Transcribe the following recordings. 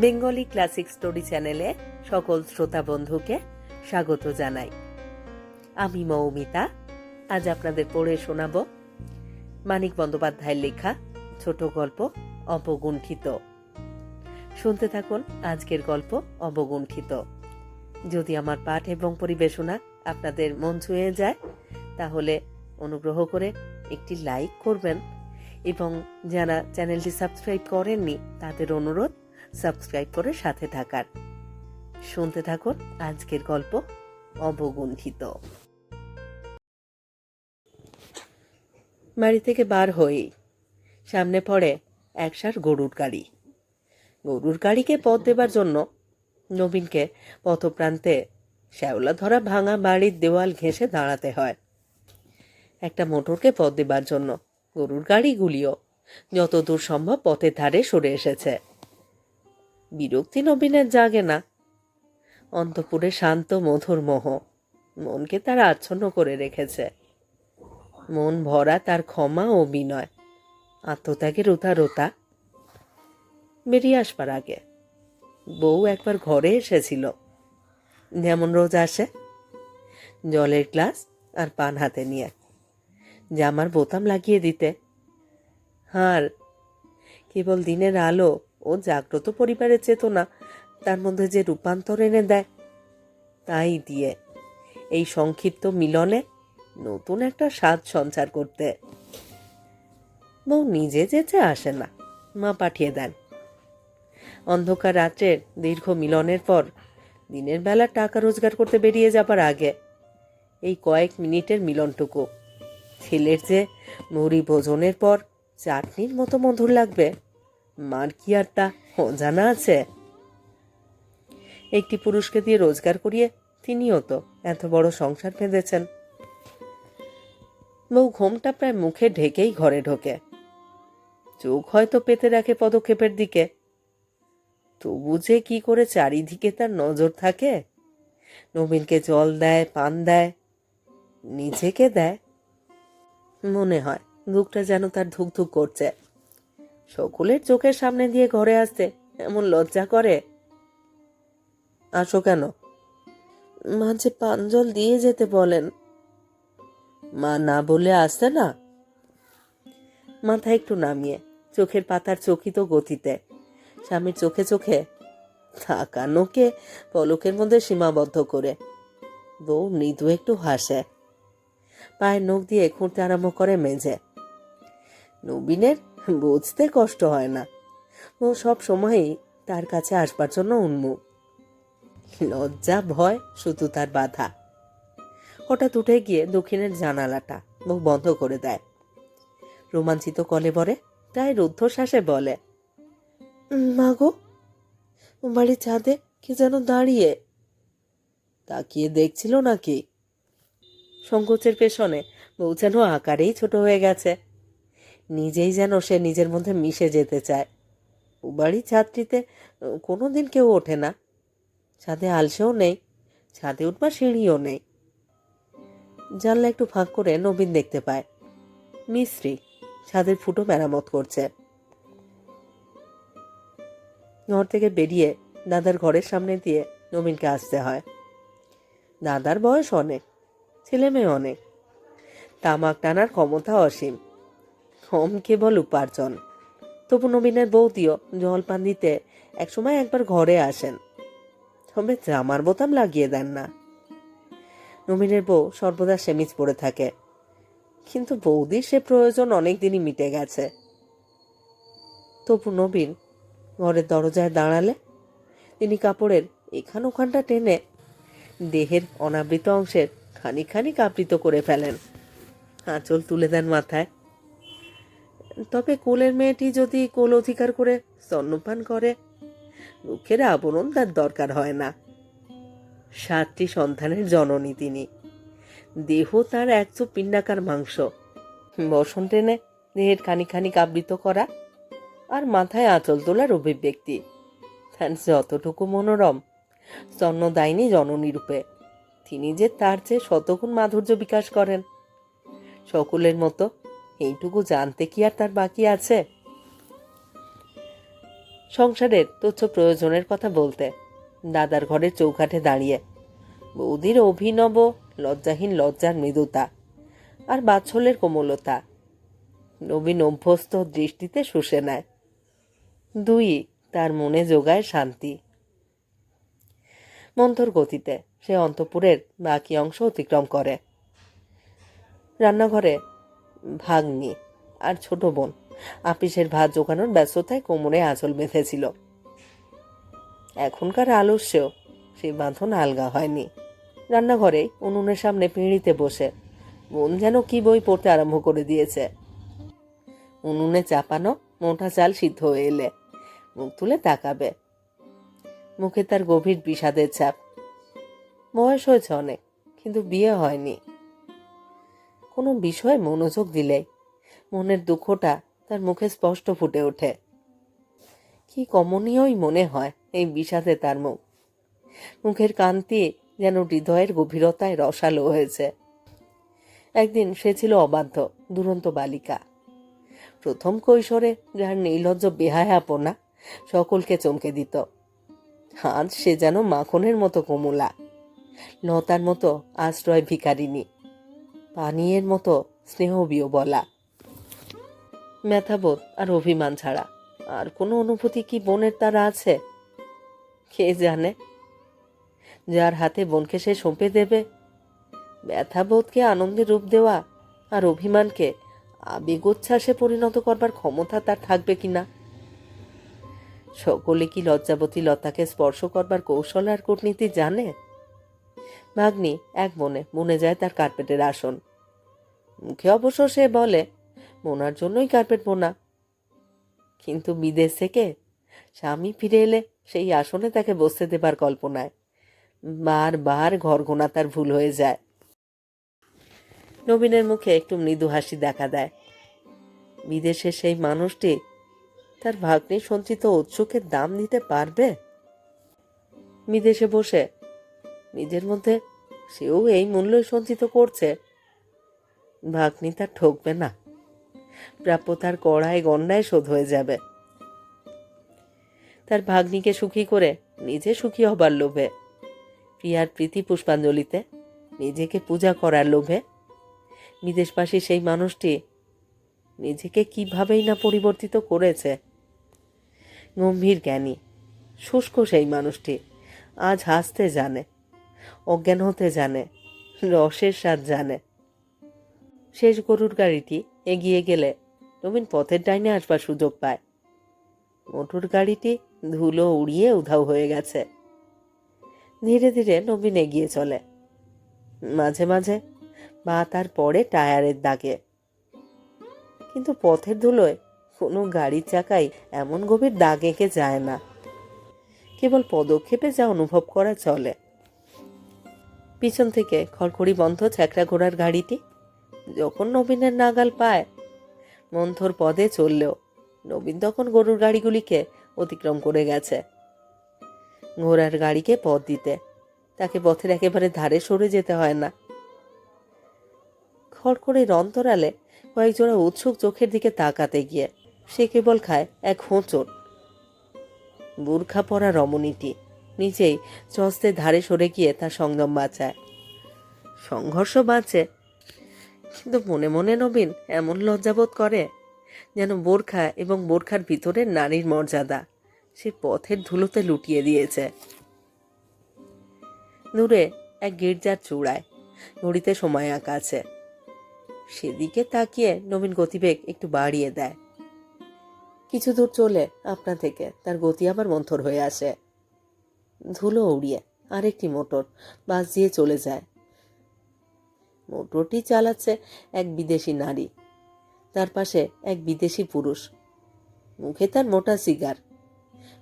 Bengali classic story চ্যানেলে সকল শ্রোতা বন্ধুকে স্বাগত জানাই। আমি মৌমিতা। আজ আপনাদের পড়ে শোনাব মানিক বন্দ্যোপাধ্যায়ের লেখা ছোট গল্প অবগুণ্ঠিত। শুনতে থাকুন আজকের গল্প অবগুণ্ঠিত। যদি আমার পাঠ এবং পরিবেশনা আপনাদের মন ছুঁয়ে যায়, তাহলে অনুগ্রহ করে একটি লাইক করবেন এবং যারা চ্যানেলটি সাবস্ক্রাইব করেননি, তাদের অনুরোধ সাবস্ক্রাইব করে সাথে থাকার। শুনতে থাকুন আজকের গল্প অবগুণ্ঠিত বাড়ি থেকে বার হয়েই সামনে পড়ে একসার গরুর গাড়ি। গরুর গাড়িকে পথ দেবার জন্য নবীনকে পথপ্রান্তে শ্যাওলা ধরা ভাঙা বাড়ির দেওয়াল ঘেঁষে দাঁড়াতে হয়। একটা মোটরকে পথ দেবার জন্য গরুর গাড়িগুলিও যতদূর সম্ভব পথের ধারে সরে এসেছে। বিরক্তি নবীনের জাগে না। অন্তপুরে শান্ত মধুর মোহ। মনকে তার আচ্ছন্ন করে রেখেছে। মন ভরা তার ক্ষমা ও বিনয়। আত্মত্যাগের উদারতা। বেরিয়ে আসবার আগে। বউ একবার ঘরে এসেছিল। যেমন রোজ আসে। জলের গ্লাস আর পান হাতে নিয়ে। জামার বোতাম লাগিয়ে দিতে। হার, কেবল দিনের আলো ও জাগ্রত পরিবারের চেতনা তার মধ্যে যে রূপান্তর এনে দেয়, তাই দিয়ে এই সংক্ষিপ্ত মিলনে নতুন একটা স্বাদ সঞ্চার করতে। বউ নিজে যেচে আসে না, মা পাঠিয়ে দেন। অন্ধকার রাত্রের দীর্ঘ মিলনের পর দিনের বেলা টাকা রোজগার করতে বেরিয়ে যাবার আগে এই কয়েক মিনিটের মিলনটুকু। ছেলের যে মুড়ি ভোজনের পর চাটনির মতো মধুর লাগবে মার কি আর তা অজানা আছে? একটি পুরুষকে দিয়ে রোজগার করিয়ে তিনিও তো এত বড় সংসার বেঁধেছেন। বউ ঘোমটা প্রায় মুখে ঢেকেই ঘরে ঢোকে। চোখ হয়তো পেতে রাখে পদক্ষেপের দিকে। তবু যে কি করে চারিদিকে তার নজর থাকে? নবীনকে জল দেয়, পান দেয়, নিজেকে দেয়? মনে হয় বুকটা যেন তার ধুকধুক করছে। সকলের চোখের সামনে দিয়ে ঘরে আসতে এমন লজ্জা করে। আসো কেন? মাঝে পান জল দিয়ে যেতে বলেন। মা না বলে আসতে না। মাথা একটু নামিয়ে, চোখের পাতার চকিত গতিতে। স্বামীর চোখে চোখে তাকানোকে পলকের মধ্যে সীমাবদ্ধ করে। বউ মৃদু একটু হাসে। পায়ের নখ দিয়ে খুঁড়তে আরম্ভ করে মেঝে। নবীনের বুঝতে কষ্ট হয় না। ও সব সময়ই তার কাছে আসবার জন্য উন্মুখ। লজ্জা, ভয়, শুধু তার বাধা। হঠাৎ উঠে গিয়ে দক্ষিণের জানালাটা মুখ বন্ধ করে দেয়। রোমাঞ্চিত কলে বরে প্রায় রুদ্ধশ্বাসে বলে, মা মাগো বাড়ির ছাদে কে যেন দাঁড়িয়ে তাকিয়ে দেখছিল নাকি? সংকোচের পেছনে বউ যেন আকারেই ছোট হয়ে গেছে। নিজেই যেন সে নিজের মধ্যে মিশে যেতে চায়। বাড়ির ছাদটিতে কোনো দিন কেউ ওঠে না। ছাদে আলসেও নেই, ছাদে উঠবার সিঁড়িও নেই। জানলা একটু ফাঁক করে নবীন দেখতে পায়। মিস্ত্রি ছাদের ফুটো মেরামত করছে। ঘর থেকে বেরিয়ে দাদার ঘরের সামনে দিয়ে নবীনকে আসতে হয়। দাদার বয়স অনেক ছেলে মেয়ে অনেক। তামাক টানার ক্ষমতা অসীম। কম কেবল উপার্জন। তবু নবীনের বৌদিও জলপান দিতে একসময় একবার ঘরে আসেন। তবে জামার বোতাম লাগিয়ে দেন না। নবীনের বউ সর্বদা সেমিজ পরে থাকে। কিন্তু বৌদির সে প্রয়োজন অনেক দিনই মিটে গেছে। তবু নবীন ঘরের দরজায় দাঁড়ালে তিনি কাপড়ের এখান ওখানটা টেনে দেহের অনাবৃত অংশের খানিক খানিক আবৃত করে ফেলেন। আঁচল তুলে দেন মাথায়। তবে কোলের মেয়েটি যদি কোল অধিকার করে স্তন্যপান করে, মুখের আবরণ তার দরকার হয় না। সাতটি সন্তানের জননী তিনি। দেহ তার একশো পিণ্ডাকার মাংস। বসন টেনে দেহের খানিক খানিক আবৃত করা আর মাথায় আঁচল তোলার অভিব্যক্তি। তার যতটুকু মনোরম স্তন্যদায়িনী জননী রূপে, তিনি যে তার চেয়ে শতগুণ মাধুর্য বিকাশ করেন। সকলের মতো এইটুকু জানতে কি আর তার বাকি আছে? সংসারের তুচ্ছ প্রয়োজনের কথা বলতে দাদার ঘরের চৌকাঠে দাঁড়িয়ে বৌদির অভিনব, লজ্জাহীন লজ্জার মৃদুতা আর বাৎসল্যের কোমলতা। নবীন অভ্যস্ত দৃষ্টিতে শুষে নেয়। দুই তার মনে যোগায় শান্তি। মন্থর গতিতে সে অন্তপুরের বাকি অংশ অতিক্রম করে। রান্নাঘরে ভাগ্নি আর ছোট বোন। আপিসের ভাত জোগানোর ব্যস্ততায় কোমরে আঁচল বেঁধেছিল। এখনকার আলস্যেও সেই বাঁধন আলগা হয়নি। রান্নাঘরে উনুনের সামনে পিঁড়িতে বসে বোন যেন কি বই পড়তে আরম্ভ করে দিয়েছে। উনুনে চাপানো মোটা চাল সিদ্ধ হয়ে এলে, মুখ তুলে তাকাবে। মুখে তার গভীর বিষাদের ছাপ। বয়স হয়েছে অনেক, কিন্তু বিয়ে হয়নি। কোনো বিষয়ে মনোযোগ দিলেই মনের দুঃখটা তার মুখে স্পষ্ট ফুটে ওঠে। কি কমনীয়ই মনে হয় এই বিষাদে তার মুখ। মুখের কান্তি যেন হৃদয়ের গভীরতায় রসালো হয়েছে। একদিন সে ছিল অবাধ্য, দুরন্ত বালিকা। প্রথম কৈশোরে যার নির্লজ্জ বেহায়াপনা সকলকে চমকে দিত। আজ সে যেন মাখনের মতো কোমলা, লতার মতো আশ্রয় ভিকারিনী পানীয়ের মতো স্নেহবীয় বলা। ব্যথাবোধ আর অভিমান ছাড়া। আর কোনো অনুভূতি কি বোনের তারা আছে? কে জানে? যার হাতে বোনকে সে সঁপে দেবে। ব্যথাবোধকে আনন্দের রূপ দেওয়া আর অভিমানকে আবেগোচ্ছ্বাসে পরিণত করবার ক্ষমতা তার থাকবে কি না? সকলে কি লজ্জাবতী লতাকে স্পর্শ করবার কৌশল আর কূটনীতি জানে? ভাগ্নি এক মনে মনে যায় তার কার্পেটের আসন। মুখে অবশ্য সে বলে, মোনার জন্যই কার্পেট বোনা কিন্তু বিদেশ থেকে স্বামী ফিরে এলে সেই আসনে তাকে বসতে দেবার কল্পনায় বারবার ঘর গোনা তার ভুল হয়ে যায়। নবীনের মুখে একটু মৃদু হাসি দেখা দেয়। বিদেশে সেই মানুষটি তার ভাগ্নে সঞ্চিত উৎসুকের দাম দিতে পারবে? বিদেশে বসে নিজের মধ্যে সেও এই মূল্যই সঞ্চিত করছে। ভাগ্নি তার ঠকবে না। প্রাপ্য তার কড়ায় গন্ডায় শোধ হয়ে যাবে। তার ভাগ্নিকে সুখী করে নিজে সুখী হবার লোভে, প্রিয়ার প্রীতি পুষ্পাঞ্জলিতে নিজেকে পূজা করার লোভে, বিদেশবাসী সেই মানুষটি নিজেকে কিভাবেই না পরিবর্তিত করেছে? গম্ভীর জ্ঞানী, শুষ্ক সেই মানুষটি আজ হাসতে জানে, অজ্ঞান হতে জানে, রসের স্বাদ জানে। শেষ গরুর গাড়িটি এগিয়ে গেলে নবীন পথের ডাইনে আসবার সুযোগ পায়। মোটর গাড়িটি ধুলো উড়িয়ে উধাও হয়ে গেছে। ধীরে ধীরে নবীন এগিয়ে চলে। মাঝে মাঝে বা তার পরে টায়ারের দাগে। কিন্তু পথের ধুলোয় কোনো গাড়ির চাকাই এমন গভীর দাগ এঁকে যায় না। কেবল পদক্ষেপে যা অনুভব করা চলে। পিছন থেকে খড়খড়ি বন্ধ ছ্যাকড়া ঘোড়ার গাড়িটি যখন নবীনের নাগাল পায়, মন্থর পদে চললেও নবীন তখন গরুর গাড়িগুলিকে অতিক্রম করে গেছে। ঘোড়ার গাড়িকে পথ দিতে, তাকে পথের একেবারে ধারে সরে যেতে হয় না। খড়খড়ির অন্তরালে কয়েকজোড়া উৎসুক চোখের দিকে তাকাতে গিয়ে সে কেবল খায় এক হোঁচট। বুর্খা পরা রমণীটি নিজেই চস্তের ধারে সরে গিয়ে তার সংযম বাঁচায়। সংঘর্ষ বাঁচে কিন্তু মনে মনে নবীন এমন লজ্জাবোধ করে যেন বোরখা এবং বোরখার ভিতরের নারীর মর্যাদা সে পথের ধুলোতে লুটিয়ে দিয়েছে। দূরে এক গির্জার চূড়ায়, ঘড়িতে সময় আঁকা আছে সেদিকে তাকিয়ে নবীন গতিবেগ একটু বাড়িয়ে দেয়। কিছু দূর চলে আপনা থেকে, তার গতি আবার মন্থর হয়ে আসে। ধুলো উড়িয়ে আরেকটি মোটর বাস দিয়ে চলে যায়। মোটরটি চালাচ্ছে এক বিদেশি নারী। তার পাশে এক বিদেশি পুরুষ। মুখে তার মোটা সিগার।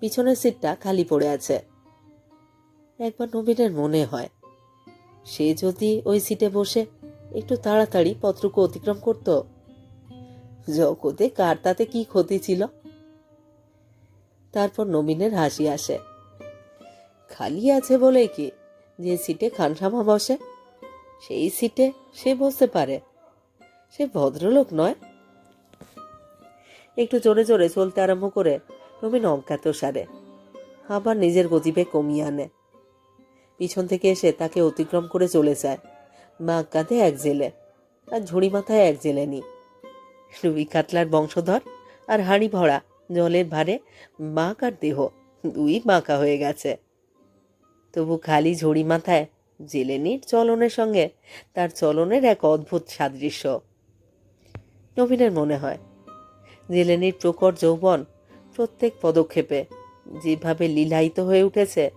পিছনের সিটটা খালি পড়ে আছে। একবার নবীনের মনে হয়, সে যদি ওই সিটে বসে একটু তাড়াতাড়ি পত্রকে অতিক্রম করত জগতে কার তাতে কি ক্ষতি ছিল? তারপর নবীনের হাসি আসে। খালি আছে বলে কি, যে সিটে খানসামা বসে সেই সিটে সে বসতে পারে। সে ভদ্রলোক নয়। একটু জোরে জোরে চলতে আরম্ভ করে নবীন অজ্ঞাত সারে আবার নিজের গতিবে কমিয়ে আনে। পিছন থেকে এসে তাকে অতিক্রম করে চলে যায়। বাঘ কাঁধে এক জেলে, আর ঝুড়ি মাথায় এক জেলেনি রুই কাতলার বংশধর আর হাঁড়ি ভরা, জলের ভারে বাঁক আর দেহ, দুই বাঁকা হয়ে গেছে। তবু খালি ঝুড়ি মাথায় জেলেনির চলনের সঙ্গে তার চলনের এক অদ্ভুত সাদৃশ্য। নবীনের মনে হয় জেলেনির প্রকট যৌবন প্রত্যেক পদক্ষেপে যেভাবে লীলায়িত হয়ে উঠেছে,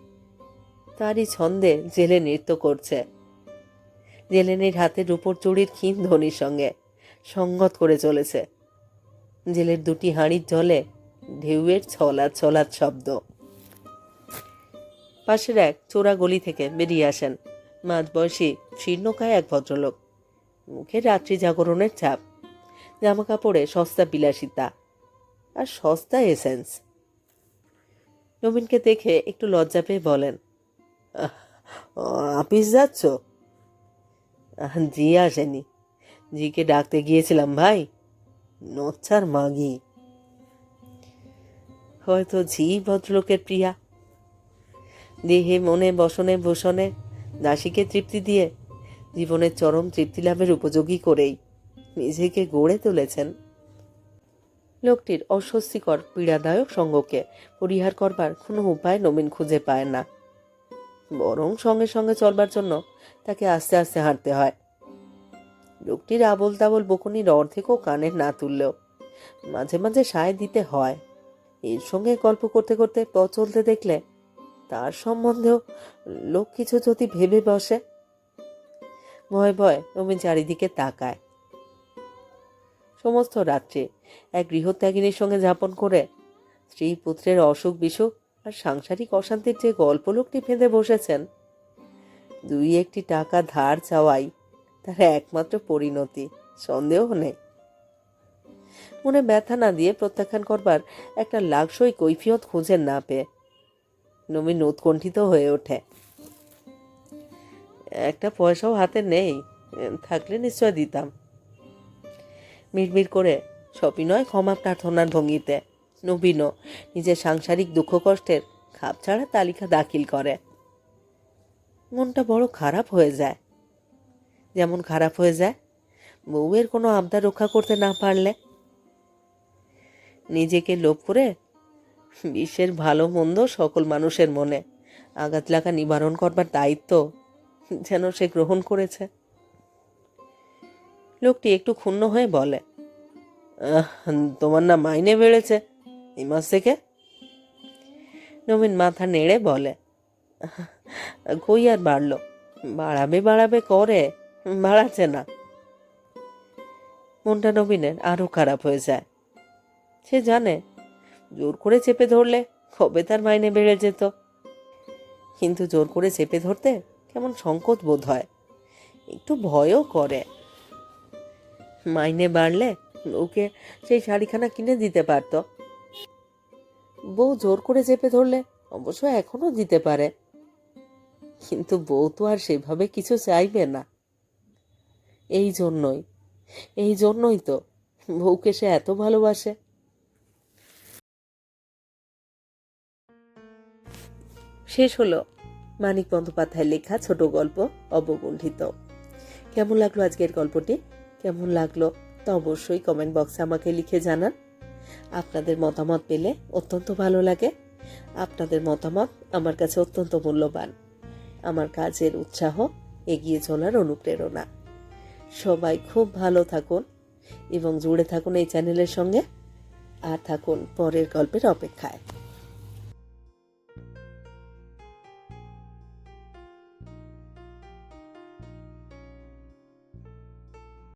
তারই ছন্দে জেলে নৃত্য করছে। জেলেনির হাতের উপর চুড়ির ক্ষীণ ধ্বনির সঙ্গে সঙ্গত করে চলেছে। জেলের দুটি হাঁড়ির জলে ঢেউয়ের ছলাৎ ছলাৎ শব্দ। পাশের এক চোরা গলি থেকে বেরিয়ে আসেন মাঝবয়সী শীর্ণকায় এক ভদ্রলোক। মুখে রাত্রি জাগরণের চাপ জামা কাপড়ে সস্তা বিলাসিতা আর সস্তা এসেন্স নবীনকে দেখে একটু লজ্জা পেয়ে বলেন আপিস যাচ্ছ? জি, আসেনি। জিকে ডাকতে গিয়েছিলাম ভাই। নচ্ছার মাগি। হয়তো ঝি ভদ্রলোকের প্রিয়া। দেহে মনে বসনে ভূষণে দাসীকে তৃপ্তি দিয়ে, জীবনের চরম তৃপ্তি লাভের উপযোগী করেই নিজেকে গড়ে তুলেছেন। লোকটির অস্বস্তিকর, পীড়াদায়ক সঙ্গকে পরিহার করবার কোনো উপায় নবীন খুঁজে পায় না। বরং সঙ্গে সঙ্গে চলবার জন্য তাকে আস্তে আস্তে হাঁটতে হয়। লোকটির আবল তাবল বকুনির অর্ধেকও কানে না তুললেও মাঝে মাঝে সায় দিতে হয়। এর সঙ্গে গল্প করতে করতে পথ চলতে দেখলে তার সম্বন্ধেও লোক কিছু যদি ভেবে বসে। ভয় ভয় নবীন চারিদিকে তাকায়। সমস্ত রাত্রি এক গৃহত্যাগিনীর সঙ্গে যাপন করে স্ত্রী পুত্রের অসুখ বিসুখ আর সাংসারিক অশান্তির যে গল্প লোকটি ফেঁদে বসেছেন, দুই একটি টাকা ধার চাওয়াই তার একমাত্র পরিণতি, সন্দেহ নেই। মনে ব্যথা না দিয়ে প্রত্যাখ্যান করবার একটা লাকসই কৈফিয়ত খুঁজে না পেয়ে নবীন উৎকণ্ঠিত হয়ে ওঠে। একটা পয়সাও হাতে নেই, থাকলে নিশ্চয় দিতাম। মিড়মিড় করে সবিনয় ক্ষমা প্রার্থনার ভঙ্গিতে। নবীনও নিজের সাংসারিক দুঃখ কষ্টের খাপ ছাড়া তালিকা দাখিল করে। মনটা বড় খারাপ হয়ে যায়। যেমন খারাপ হয়ে যায়, বউয়ের কোনো আবদার রক্ষা করতে না পারলে। নিজেকে লোভ করে বিশ্বের ভালো মন্দ সকল মানুষের মনে। আঘাত লাগা নিবারণ করবার দায়িত্ব যেন সে গ্রহণ করেছে। লোকটি একটু ক্ষুণ্ণ হয়ে বলে তোমার না মাইনে বেড়েছে, এই মাস থেকে? নবীন মাথা নেড়ে বলে, কই আর বাড়লো? বাড়াবে বাড়াবে করে, বাড়াচ্ছে না। মনটা নবীনের আরও খারাপ হয়ে যায়। সে জানে জোর করে চেপে ধরলে কবে তার মাইনে বেড়ে যেত। কিন্তু জোর করে চেপে ধরতে কেমন সংকট বোধ হয়। একটু ভয়ও করে। মাইনে বাড়লে ওকে সেই শাড়িখানা কিনে দিতে পারতো। বউ জোর করে চেপে ধরলে অবশ্য এখনও দিতে পারে। কিন্তু বউ তো আর সেভাবে কিছু চাইবে না। এই জন্যই এই জন্যই তো বউকে সে এত ভালোবাসে। শেষ হলো মানিক বন্দ্যোপাধ্যায়ের লেখা ছোট গল্প অবগুণ্ঠিত কেমন লাগল আজকের গল্পটি? কেমন লাগল তা অবশ্যই কমেন্ট বক্সে আমাকে লিখে জানান। আপনাদের মতামত পেলে অত্যন্ত ভালো লাগে। আপনাদের মতামত আমার কাছে অত্যন্ত মূল্যবান। আমার কাজের উৎসাহ এগিয়ে চলার অনুপ্রেরণা। সবাই খুব ভালো থাকুন এবং জুড়ে থাকুন এই চ্যানেলের সঙ্গে। আর থাকুন পরের গল্পের অপেক্ষায়।